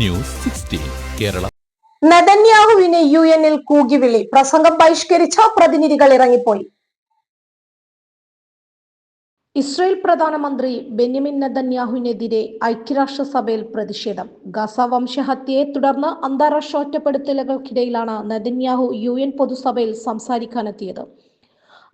News sixteen Kerala. നെതന്യാഹുവിനെ U എന്നിൽ കൂകിവിളി. പ്രസംഗം ബഹിഷ്കരിച്ച പ്രതിനിധികൾ ഇറങ്ങിപ്പോയി. ഇസ്രയേൽ പ്രധാനമന്ത്രി ബെന്യമിൻ നെതന്യാഹുവിനെതിരെ ഐക്യരാഷ്ട്രസഭയിൽ പ്രതിഷേധം. ഗസ വംശഹത്യയെ തുടർന്ന് അന്താരാഷ്ട്ര ഒറ്റപ്പെടുത്തലുകൾക്കിടയിലാണ് നെതന്യാഹു യു എൻ പൊതുസഭയിൽ സംസാരിക്കാനെത്തിയത്.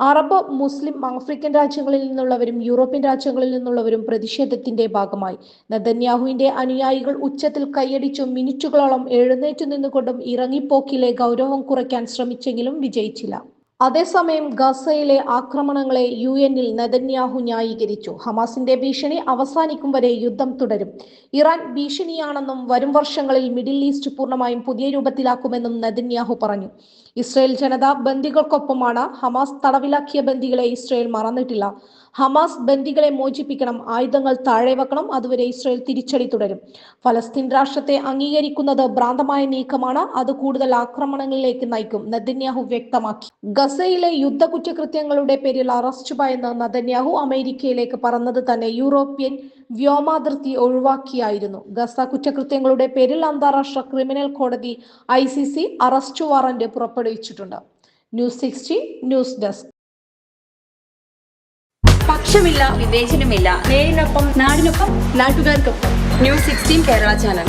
അറബ് മുസ്ലിം ആഫ്രിക്കൻ രാജ്യങ്ങളിൽ നിന്നുള്ളവരും യൂറോപ്യൻ രാജ്യങ്ങളിൽ നിന്നുള്ളവരും പ്രതിഷേധത്തിന്റെ ഭാഗമായി. നദന്യാഹുവിന്റെ അനുയായികൾ ഉച്ചത്തിൽ കൈയടിച്ചും മിനിറ്റുകളോളം എഴുന്നേറ്റു നിന്നുകൊണ്ടും ഇറങ്ങിപ്പോക്കിലെ ഗൗരവം കുറയ്ക്കാൻ ശ്രമിച്ചെങ്കിലും വിജയിച്ചില്ല. അതേസമയം ഗസയിലെ ആക്രമണങ്ങളെ യു എന്നിൽ നെതന്യാഹു ന്യായീകരിച്ചു. ഹമാസിന്റെ ഭീഷണി അവസാനിക്കും വരെ യുദ്ധം തുടരും. ഇറാൻ ഭീഷണിയാണെന്നും വരും വർഷങ്ങളിൽ മിഡിൽ ഈസ്റ്റ് പൂർണമായും പുതിയ രൂപത്തിലാക്കുമെന്നും നെതന്യാഹു പറഞ്ഞു. ഇസ്രയേൽ ജനത ബന്ദികൾക്കൊപ്പമാണ്. ഹമാസ് തടവിലാക്കിയ ബന്ദികളെ ഇസ്രയേൽ മറന്നിട്ടില്ല. ഹമാസ് ബന്ദികളെ മോചിപ്പിക്കണം ആയുധങ്ങൾ താഴെ വെക്കണം അതുവരെ ഇസ്രയേൽ തിരിച്ചടി തുടരും. ഫലസ്തീൻ രാഷ്ട്രത്തെ അംഗീകരിക്കുന്നത് ഭ്രാന്തമായ നീക്കമാണ്. അത് കൂടുതൽ ആക്രമണങ്ങളിലേക്ക് നയിക്കും നെതന്യാഹു വ്യക്തമാക്കി. ഗസയിലെ യുദ്ധ കുറ്റകൃത്യങ്ങളുടെ പേരിൽ അറസ്റ്റ് ഭയന്ന നദന്യാഹു അമേരിക്കയിലേക്ക് പറന്നത് തന്നെ യൂറോപ്യൻ വ്യോമാതിർത്തി ഒഴിവാക്കിയായിരുന്നു. ഗസ കുറ്റകൃത്യങ്ങളുടെ പേരിൽ അന്താരാഷ്ട്ര ക്രിമിനൽ കോടതി I C C arrest warrant പുറപ്പെടുവിച്ചിട്ടുണ്ട്. News sixty news desk. പക്ഷമില്ല വിവേചനമില്ല. നേരിനൊപ്പം നാടിനൊപ്പം നാട്ടുകാർക്കൊപ്പം. News sixteen Kerala channel.